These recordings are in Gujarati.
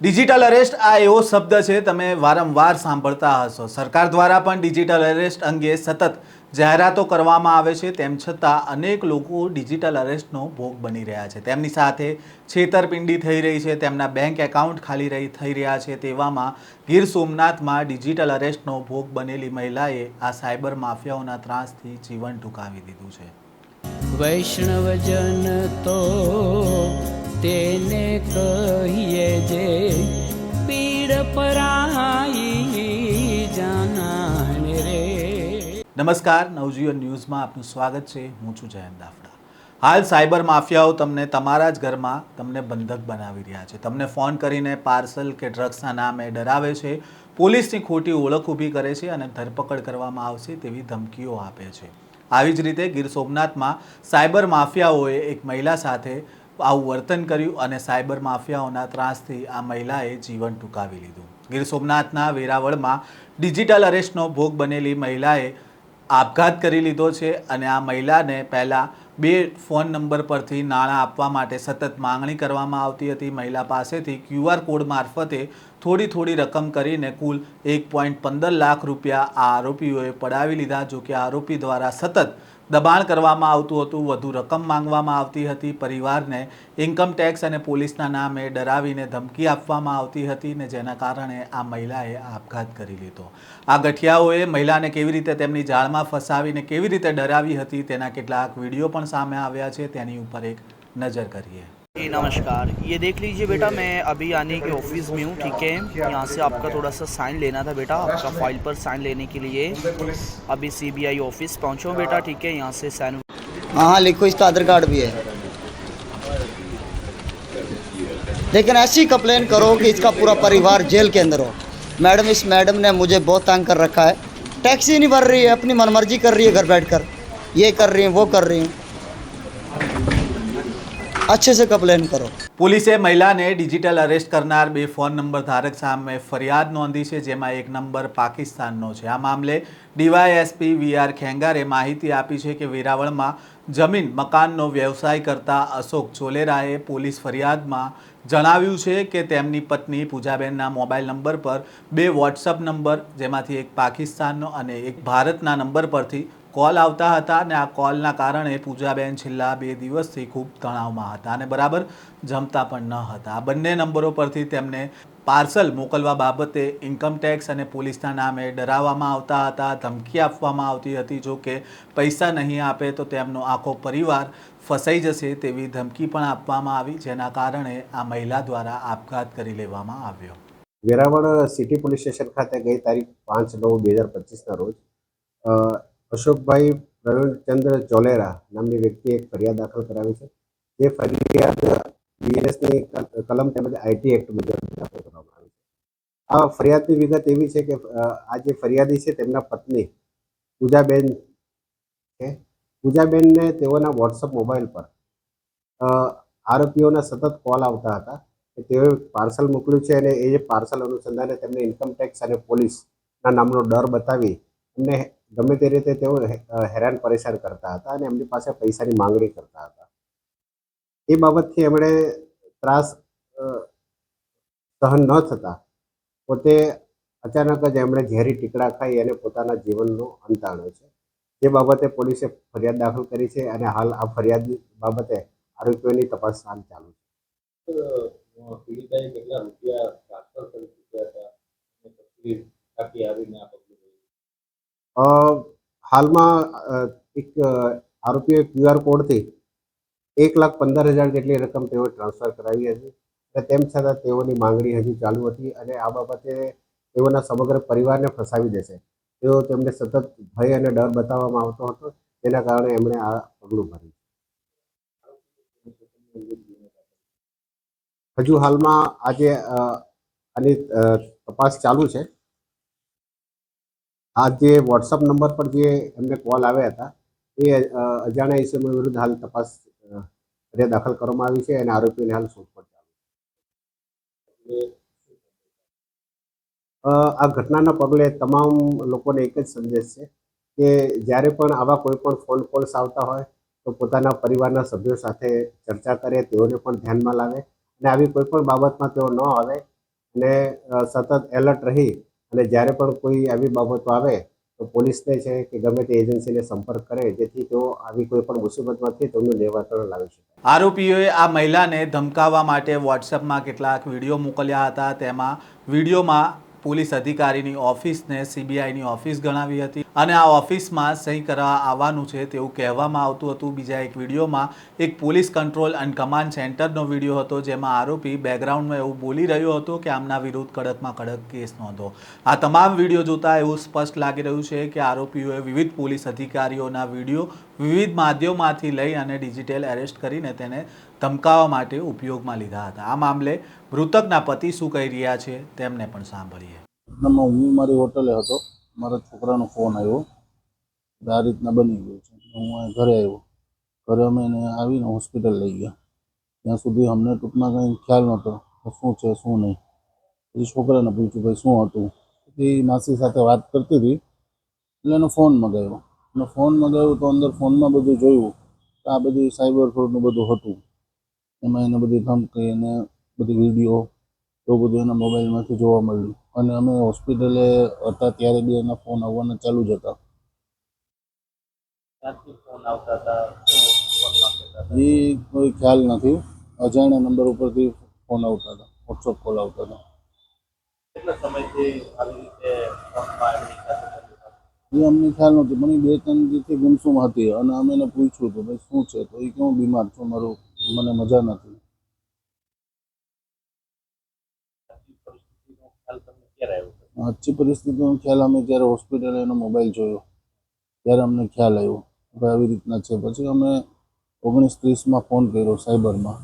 ડિજિટલ અરેસ્ટ આ એવો શબ્દ છે, તમે વારંવાર સાંભળતા હશો. સરકાર દ્વારા પણ ડિજિટલ અરેસ્ટ અંગે સતત જાહેરાતો કરવામાં આવે છે, તેમ છતાં અનેક લોકો ડિજિટલ અરેસ્ટનો ભોગ બની રહ્યા છે. તેમની સાથે છેતરપિંડી થઈ રહી છે, તેમના બેંક એકાઉન્ટ ખાલી રહી, થઈ રહ્યા છે, તેવામાં ગીર સોમનાથમાં ડિજિટલ અરેસ્ટનો ભોગ બનેલી મહિલાએ આ સાયબર માફિયાઓના ત્રાસથી જીવન ટૂંકાવી દીધું છે. વૈષ્ણવજન તો તેને કહીએ જે પીડ પરાઈ જાનાને રે. નમસ્કાર, નવજીવન ન્યૂઝમાં આપનું સ્વાગત છે. હું છું જયંત દાફડા. હાલ સાયબર માફિયાઓ તમને તમારા જ ઘરમાં તમને બંધક બનાવી રહ્યા છે. તમને ફોન કરીને પાર્સલ કે ડ્રગ્સના નામે ડરાવે છે. પોલીસની ખોટી ઓળખ ઊભી કરે છે અને ધરપકડ કરવામાં આવશે તેવી ધમકીઓ આપે છે. આવી જ રીતે ગીર સોમનાથમાં સાયબર માફિયાઓએ એક મહિલા સાથે આવું વર્તન કર્યું અને સાયબર માફિયાઓના ત્રાસથી આ મહિલાએ જીવન ટૂંકાવી લીધું. ગીર સોમનાથના વેરાવળમાં ડિજિટલ અરેસ્ટનો ભોગ બનેલી મહિલાએ આપઘાત કરી લીધો છે અને આ મહિલાને પહેલાં બે ફોન નંબર પરથી નાણાં આપવા માટે સતત માંગણી કરવામાં આવતી હતી. મહિલા પાસેથી ક્યુઆર કોડ મારફતે થોડી થોડી રકમ કરીને કુલ એક પોઈન્ટ પંદર લાખ રૂપિયા આ આરોપીઓએ પડાવી લીધા જો કે આરોપી દ્વારા સતત દબાણ કરવામાં આવતું હતું, વધુ રકમ માંગવામાં આવતી હતી, પરિવારને ઇન્કમ ટેક્સ અને પોલીસના નામે ડરાવીને ધમકી આપવામાં આવતી હતી ને જેના કારણે આ મહિલાએ આપઘાત કરી લીધો. આ ગઠિયાઓએ મહિલાને કેવી રીતે તેમની જાળમાં ફસાવીને કેવી રીતે ડરાવી હતી તેના કેટલાક વીડિયો પણ સામે આવ્યા છે. તેની ઉપર એક નજર કરીએ. नमस्कार। ये देख लीजिए बेटा मैं अभी आने के ऑफ़िस में हूँ ठीक है? यहाँ से आपका थोड़ा सा साइन लेना था बेटा आपका फ़ाइल पर साइन लेने के लिए। अभी सीबीआई ऑफ़िस पहुँचा हूँ बेटा ठीक है? यहाँ से साइन हाँ हाँ लिखो इसका आधार कार्ड भी है। लेकिन ऐसी कंप्लेन करो कि इसका पूरा परिवार जेल के अंदर हो। मैडम इस मैडम ने मुझे बहुत तंग कर रखा है। टैक्सी नहीं भर रही है अपनी मनमर्जी कर रही है घर बैठकर। ये कर रही हैं वो कर रही हैं। अच्छे से कंप्लेन करो પોલીસે મહિલાને ડિજિટલ અરેસ્ટ કરનાર બે ફોન નંબર ધારક સામે ફરિયાદ નોંધી છે જેમાં એક નંબર પાકિસ્તાનનો છે આ મામલે ડીવાયએસપી વીઆર ખેંગારે માહિતી આપી છે કે વેરાવળમાં જમીન મકાનનો વ્યવસાય કરતા અશોક ચોલેરાએ પોલીસ ફરિયાદમાં જણાવ્યું છે કે તેમની પત્ની પૂજાબેનના મોબાઈલ નંબર પર બે વોટ્સઅપ નંબર જેમાંથી એક પાકિસ્તાનનો અને એક ભારતના નંબર પરથી કોલ આવતા હતા અને આ કોલના કારણે પૂજાબેન છેલ્લા બે દિવસથી ખૂબ તણાવમાં હતા અને બરાબર જમતા પણ ન હતા. આ બંને નંબરો પરથી તેમને પાર્સલ મોકલવા બાબતે ઇન્કમટેક્સ અને પોલીસના નામે ડરાવવામાં આવતા હતા, ધમકી આપવામાં આવતી હતી. જો કે પૈસા નહીં આપે તો તેમનો આખો પરિવાર ફસાઈ જશે તેવી ધમકી પણ આપવામાં આવી, જેના કારણે આ મહિલા દ્વારા આપઘાત કરી લેવામાં આવ્યો. વેરાવળ સિટી પોલીસ સ્ટેશન ખાતે ગઈ તારીખ પાંચ નવ બે હજાર પચીસના રોજ અશોકભાઈ પ્રવીણચંદ્ર ચોલેરા નામની વ્યક્તિએ એક ફરિયાદ દાખલ કરાવી છે. જે ફરિયાદ બીએસની કલમ તેમજ આઈટી એક્ટ મુજબ દાખલ કરવામાં આવી છે. આ ફરિયાદની વિગત એવી છે કે આ જે ફરિયાદી છે તેમના પત્ની પૂજાબેન છે. પૂજાબેનને તેઓના વોટ્સઅપ મોબાઈલ પર આરોપીઓના સતત કોલ આવતા હતા. કે તેઓએ પાર્સલ મોકલ્યું છે અને એ જે પાર્સલ અનુસંધાને તેમને ઇન્કમટેક્સ અને પોલીસના નામનો ડર બતાવી એમને ગમે તે રીતે તેઓ હેરાન પરેશાન કરતા હતા અને એમની પાસે પૈસાની માંગણી કરતા હતા. એ બાબતથી એમણે ત્રાસ સહન ન થતા પોતે અચાનક જ એમણે ઝેરી ટીકડા ખાઈ અને પોતાના જીવનનો અંત આણ્યો છે. જે બાબતે પોલીસે ફરિયાદ દાખલ કરી છે અને હાલ આ ફરિયાદ બાબતે આરોપીઓની તપાસ હાલ ચાલુ છે પીડિતાએ કેટલા રૂપિયા ટ્રાન્સફર કરી ચૂક્યા હતા અને પછી બાકી આવીને આ પગલું ભર્યું. અ, હાલમાં એક આરોપીએ ક્યુઆર કોડથી એક લાખ પંદર હજાર જેટલી રકમ તેઓએ ટ્રાન્સફર કરાવી હતી અને તેમ છતાં તેઓની માંગણી હજુ ચાલુ હતી અને આ બાબતે તેઓના સમગ્ર પરિવારને ફસાવી દેશે. તેઓ તેમને સતત ભય અને ડર બતાવવામાં આવતો હતો. તેના કારણે એમણે આ પગલું ભર્યું. હજુ હાલમાં આજે આની તપાસ ચાલુ છે. આ જે વોટ્સઅપ નંબર પર જે એમને કોલ આવ્યા હતા, એ અજાણ્યા ઇસમો વિરુદ્ધ હાલ તપાસ દાખલ કરવામાં આવી છે અને આરોપીને હાલ શોધખોળ ચાલુ. આ ઘટનાના પગલે તમામ લોકોને એક જ સંદેશ છે કે જ્યારે પણ આવા કોઈ પણ ફોન કોલ્સ આવતા હોય, તો પોતાના પરિવારના સભ્યો સાથે ચર્ચા કરે, તેઓને પણ ધ્યાનમાં લાવે અને આવી કોઈ પણ બાબતમાં તેઓ ન આવે અને સતત એલર્ટ રહી અને જ્યારે પણ કોઈ આવી બાબતો આવે, તો પોલીસને છે કે ગમે તે એજન્સીને સંપર્ક કરે, જેથી તેઓ આવી કોઈ પણ મુસીબતમાંથી તેમનું નિવારણ લાવી શકે. આરોપીઓએ આ મહિલાને ધમકાવવા માટે વોટ્સએપમાં કેટલાક વીડિયો મોકલ્યા હતા. તેમાં વિડીયોમાં પોલીસ અધિકારીની ઓફિસને સીબીઆઈની ઓફિસ ગણાવી હતી અને આ ઓફિસમાં સહી કરવા આવવાનું છે તેવું કહેવામાં આવતું હતું. બીજા એક વિડીયોમાં એક પોલીસ કંટ્રોલ એન્ડ કમાન્ડ સેન્ટરનો વીડિયો હતો જેમાં આરોપી બેકગ્રાઉન્ડમાં એવું બોલી રહ્યો હતો કે આમના વિરુદ્ધ કડકમાં કડક કેસ નોંધો. આ તમામ વીડિયો જોતાં એવું સ્પષ્ટ લાગી રહ્યું છે કે આરોપીઓએ વિવિધ પોલીસ અધિકારીઓના વીડિયો વિવિધ માધ્યમોમાંથી લઈ અને ડિજિટલ એરેસ્ટ કરીને તેને ધમકાવવા માટે ઉપયોગમાં લીધા હતા. આ મામલે મૃતકના પતિ શું કહી રહ્યા છે તેમને પણ સાંભળીએ. હું મારી હોટલે હતો. મારા છોકરાનો ફોન આવ્યો. આ રીતના બની ગયું છે. હું ઘરે આવ્યો. ઘરે અમે એને આવીને હોસ્પિટલ લઈ ગયા. ત્યાં સુધી અમને ટૂંકમાં કંઈ ખ્યાલ નહોતો કે શું છે, શું નહીં. પછી છોકરાને પૂછ્યું, ભાઈ, શું હતું? એ માસી સાથે વાત કરતી હતી. એટલે એનો ફોન મગાવ્યો. અને ફોન મગાવ્યો તો અંદર ફોનમાં બધું જોયું. તો આ બધી સાયબર ફ્રોડનું બધું હતું. એમાં એને બધી ધમકી અને બધી વીડિયો એવું બધું એના મોબાઈલમાંથી જોવા મળ્યું. અને અમે હોસ્પિટલે હતા ત્યારે બી એના ફોન આવવાના ચાલુ જ હતા. ફોનમાં એ કોઈ ખ્યાલ નથી. અજાણ્યા નંબર ઉપરથી ફોન આવતા હતા. વોટ્સઅપ કોલ આવતા હતા. કેટલા સમયથી આવી રીતે ફોનમાં એમની સાથે ચાલુ હતું? એ અમને ખ્યાલ નહોતી. પણ એ બે, ત્રણ દિવસથી ગુમસુમ હતી અને અમે એને પૂછ્યું કે ભાઈ શું છે? તો એ કેવું બીમાર છું, મારું મને મજા નથી. આછી પરિસ્થિતિનો ખ્યાલ અમે જ્યારે હોસ્પિટલે એનો મોબાઈલ જોયો, ત્યારે અમને ખ્યાલ આવ્યો કે આવી રીતના છે. પછી અમે ઓગણીસ ત્રીસમાં ફોન કર્યો સાયબરમાં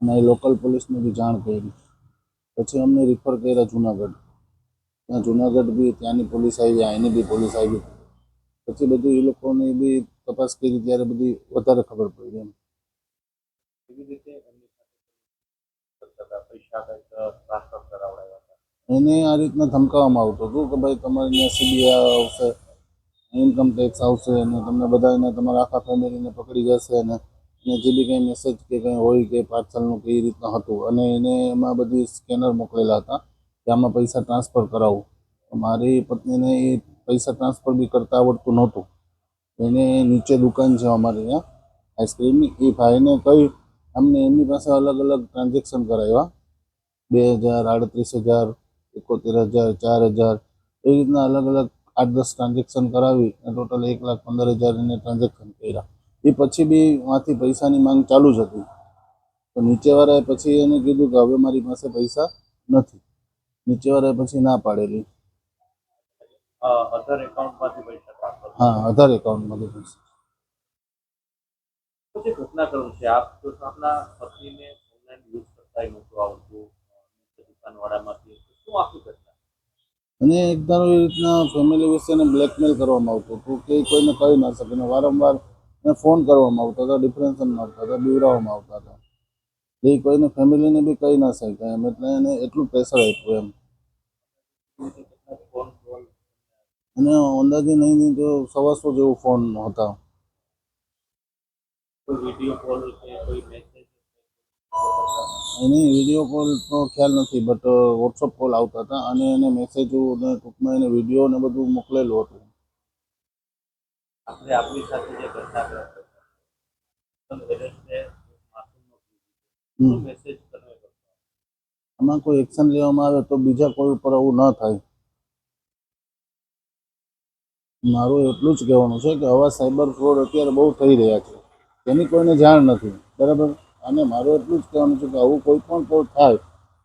અને લોકલ પોલીસને બી જાણ કરી. પછી અમને રિફર કર્યા જુનાગઢ. ત્યાં જુનાગઢ બી ત્યાંની પોલીસ આવી અહીંની બી પોલીસ આવી. પછી બધું એ લોકોની બી તપાસ કરી ત્યારે બધી વધારે ખબર પડી એમ. એવી રીતે એમની સાથે કરતા હતા પૈસા કંઈક ટ્રાન્સફર કરાવડાવ્યા હતા? એને આ રીતના ધમકાવવામાં આવતું હતું કે ભાઈ તમારે ત્યાં સીબીઆઈ આવશે ઇન્કમ ટેક્સ આવશે અને તમને બધાને તમારા આખા ફેમિલીને પકડી જશે અને એને જે બી કંઈ મેસેજ કે કંઈ હોય કે પાર્સલનું કે એ રીતના હતું. અને એને એમાં બધી સ્કેનર મોકલેલા હતા. કે આમાં પૈસા ટ્રાન્સફર કરાવું. મારી પત્નીને એ પૈસા ટ્રાન્સફર બી કરતા આવડતું નહોતું. એને નીચે દુકાન છે અમારે અહીંયા આઈસ્ક્રીમની એ ભાઈને કહી, અમને એમની પાસે અલગ અલગ ટ્રાન્ઝેક્શન કરાવ્યા. બે હજાર, આડત્રીસ હજાર, એકોતેર હજાર, ચાર હજાર. એ રીતના અલગ અલગ આઠ દસ ટ્રાન્ઝેક્શન કરાવી અને ટોટલ એક લાખ પંદર હજાર એને ટ્રાન્ઝેક્શન કર્યા. એ પછી બી માંથી પૈસાની માંગ ચાલુ જ હતી. તો નીચેવાળાએ પછી એને કીધું કે હવે મારી પાસે પૈસા નથી. નીચેવાળાએ પછી ના પાડેલી. અધર એકાઉન્ટમાંથી પૈસા ટ્રાન્સફર હા એકાઉન્ટમાંથી પૈસા. પછી કરું છે આપ તો આપના પત્નીને ઓનલાઈન યુઝ કરતા નહોતું આવતું દુકાનવાળામાંથી. શું આખી ઘટના? અને એકદમ એ રીતના ફેમિલી વિશેને બ્લેકમેલ કરવામાં આવતું હતું કે કોઈને કહી ના શકે ને વારંવાર એને ફોન કરવામાં આવતા હતા ડિફરન્સનમાં આવતા હતા બીવડાવવામાં આવતા હતા. એ કોઈને ફેમિલીને બી કહી ના શકે એમ એટલે એને એટલું પ્રેશર આપ્યું એમ. અને અંદાજે નહીં નહીં તો સવાસો જેવો ફોન હતા. એની વીડિયો કોલ તો ખ્યાલ નથી બટ વોટ્સઅપ કોલ આવતા હતા અને એને મેસેજો ને ટૂંકમાં એને વીડિયો ને બધું મોકલેલું હતું. આપણે આપણી સાથે જે ઘટનાક્રમ એરેસ્ટને માસૂમનો શું હમ. મેસેજ કન્વે કરતો આમાં કોઈ એક્શન લેવામાં આવે તો બીજા કોઈ ઉપર આવું ન થાય. મારું એટલું જ કહેવાનું છે કે આવા સાયબર ફ્રોડ અત્યારે બહુ થઈ રહ્યા છે. તેની કોઈને જાણ નથી. બરાબર? અને મારું એટલું જ કહેવાનું છે કે આવું કોઈ પણ ફ્રોડ થાય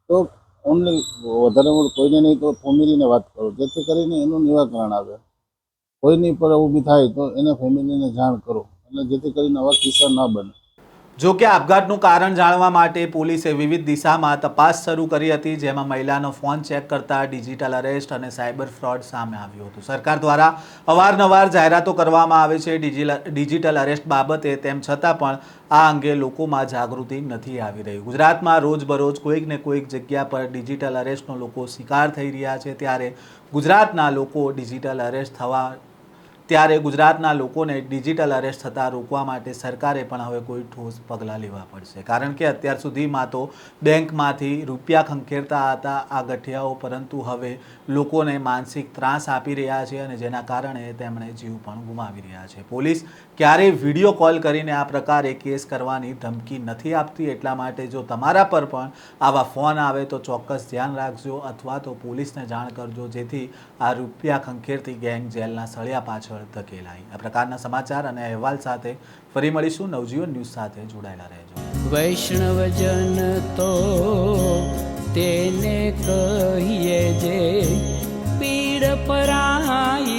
તો ઓનલી વધારે કોઈને નહીં તો ફેમિલીને વાત કરો. જેથી કરીને એનું નિરાકરણ આવે. કોઈની પર આવું બી થાય તો એને ફેમિલીને જાણ કરો. અને જેથી કરીને આવા કિસ્સા ન બને. જો કે આપઘાતનું કારણ જાણવા માટે પોલીસે વિવિધ દિશામાં તપાસ શરૂ કરી હતી, જેમાં મહિલાનો ફોન ચેક કરતા ડિજિટલ અરેસ્ટ અને સાયબર ફ્રોડ સામે આવ્યું હતું. સરકાર દ્વારા અવારનવાર જાહેરાતો કરવામાં આવે છે. ડિજિટલ અરેસ્ટ બાબતે તેમ છતાં પણ આ અંગે લોકોમાં જાગૃતિ નથી આવી રહી. ગુજરાતમાં રોજબરોજ કોઈક ને કોઈક જગ્યા પર ડિજિટલ અરેસ્ટનો લોકો શિકાર થઈ રહ્યા છે. ત્યારે ગુજરાતના લોકો ડિજિટલ અરેસ્ટ થવા ત્યારે ગુજરાતના લોકોને ડિજિટલ અરેસ્ટ થતાં રોકવા માટે સરકારે પણ હવે કોઈ ઠોસ પગલાં લેવા પડશે. કારણ કે અત્યાર સુધીમાં તો બેંકમાંથી રૂપિયા ખંખેરતા હતા આ ગઠિયાઓ, પરંતુ હવે લોકોને માનસિક ત્રાસ આપી રહ્યા છે અને જેના કારણે તેમણે જીવ પણ ગુમાવી રહ્યા છે. પોલીસ ક્યારેય વીડિયો કોલ કરીને આ પ્રકારે કેસ કરવાની ધમકી નથી આપતી. એટલા માટે જો તમારા પર પણ આવા ફોન આવે તો ચોક્કસ ધ્યાન રાખજો અથવા તો પોલીસને જાણ કરજો, જેથી આ રૂપિયા ખંખેરતી ગેંગ જેલના સળિયા પાછળ પર ધકેલાઈ. આ પ્રકારના સમાચાર અને અહેવાલ સાથે ફરી મળીશું. નવજીવન ન્યૂઝ સાથે જોડાયેલા રહેજો. વૈષ્ણવજન તો તેને કહીએ જે પીડ પરાઈ